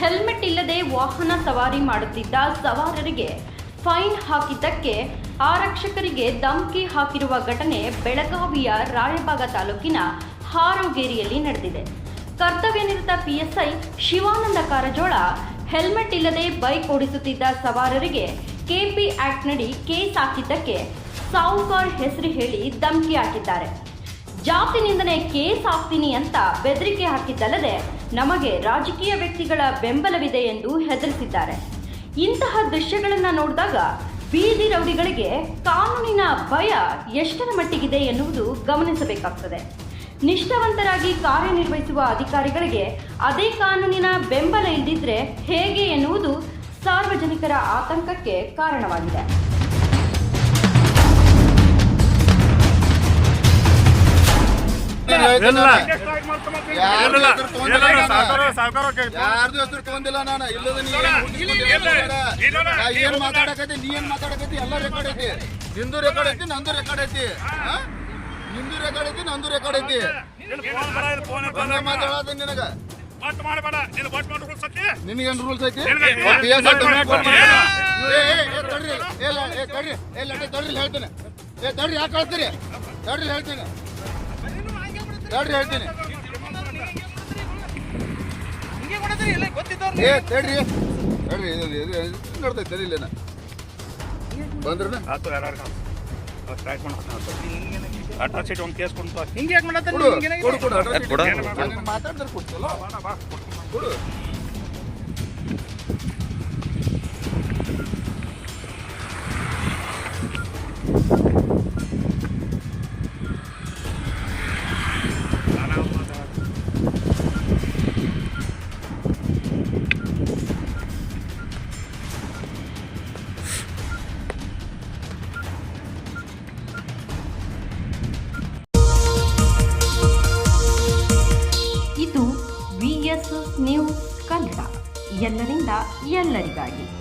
Helmet ಇಲ್ಲದೆ ವಾಹನ ಸವಾರಿ ಮಾಡುತ್ತಿದ್ದ ಸವಾರರಿಗೆ ಫೈನ್ ಹಾಕಿದ್ದಕ್ಕೆ ಆರಕ್ಷಕರಿಗೆ ಧಮಕಿ ಹಾಕಿರುವ ಘಟನೆ ಬೆಳಗಾವಿಯ ರಾಯಭಾಗ ತಾಲೂಕಿನ ಹಾರೋಗೇರಿಯಲ್ಲಿ ನಡೆದಿದೆ. ಕರ್ತವ್ಯನಿರತ ಪಿಎಸ್ಐ ಶಿವಾನಂದ ಕಾರಜೋಳ ಹೆಲ್ಮೆಟ್ ಇಲ್ಲದೆ ಬೈಕ್ ಓಡಿಸುತ್ತಿದ್ದ ಸವಾರರಿಗೆ ಕೆಪಿ ಆಕ್ಟ್ನಡಿ ಕೇಸ್ ಹಾಕಿದ್ದಕ್ಕೆ ಸಾವುಕಾರ್ ಹೆಸರು ಹೇಳಿ ಧಮಕಿ ಹಾಕಿದ್ದಾರೆ. ಜಾತಿ ನಿಂದನೆ ಕೇಸ್ ಹಾಕ್ತೀನಿ ಅಂತ ಬೆದರಿಕೆ ಹಾಕಿದ್ದಲ್ಲದೆ ನಮಗೆ ರಾಜಕೀಯ ವ್ಯಕ್ತಿಗಳ ಬೆಂಬಲವಿದೆ ಎಂದು ಹೆದರಿಸಿದ್ದಾರೆ. ಇಂತಹ ದೃಶ್ಯಗಳನ್ನು ನೋಡಿದಾಗ ಬೀದಿ ರೌಡಿಗಳಿಗೆ ಕಾನೂನಿನ ಭಯ ಎಷ್ಟರ ಮಟ್ಟಿಗಿದೆ ಎನ್ನುವುದು ಗಮನಿಸಬೇಕಾಗ್ತದೆ. ನಿಷ್ಠಾವಂತರಾಗಿ ಕಾರ್ಯನಿರ್ವಹಿಸುವ ಅಧಿಕಾರಿಗಳಿಗೆ ಅದೇ ಕಾನೂನಿನ ಬೆಂಬಲ ಇಲ್ಲದಿದ್ರೆ ಹೇಗೆ ಎನ್ನುವುದು ಸಾರ್ವಜನಿಕರ ಆತಂಕಕ್ಕೆ ಕಾರಣವಾಗಿದೆ. ಯಾರ್ದು ಹೆಸರು ತೊಗೊಂಡಿಲ್ಲ ನಾನು. ಇಲ್ಲದ ಏನ್ ನಾ ಏನ್ ಎಲ್ಲ ರೆಕಾರ್ಡ್ ಐತಿ. ನಿಂದು ರೆಕಾರ್ಡ್ ಐತಿ ನಂದು ರೆಕಾರ್ಡ್ ಐತಿ? ನಿಂದು ರೆಕಾರ್ಡ್ ಐತಿ ನಂದು ರೆಕಾರ್ಡ್ ಐತಿ. ಬಂದ ಮಾತಾಡೋದು ನಿನಗ. ನಿನಗೇನ್ ರೂಲ್ಸ್ ಐತಿ ತಡ್ರಿ. ಏ, ಲ- ಏ, ತಡ್ರಿ. ಏ, ತಡ್ರಿ ಹೇಳ್ತೇನೆ. ಏ ತಡ್ರಿ ಯಾಕೆ ಕಳ್ತೀರಿ ತಡ್ರಿ ಹೇಳ್ತೀನಿ. ತಡ್ರಿ ಹೇಳ್ತೀನಿ. ಏ ತಡ್ರಿ. ತಡ್ರಿ ನೋಡ್ತೈತೆ ತಡಿಲೇನ ಯಾರು ಸ್ಟ್ರೈಕ್ ಮಾಡ್ತಾನೆ ಅಟ್ರಾ ಸೀಟ್ ಒಂದು ಕೇಸ್ ಕೊಡ್ತಾ ಹಿಂಗೆ ಯಾಕೆ ಮಾಡತ್ತ ಕೊಡು ಕೊಡು ಕೊಡು ಯಾಕ್ ಕೊಡ? ನಾನು ಮಾತಾಡಿದ್ರೆ ಕೊಡ್ತಲ್ಲ ಕೊಡು. V S news Kannada. ಎಲ್ಲರಿಂದ ಎಲ್ಲರಿಗಾಗಿ.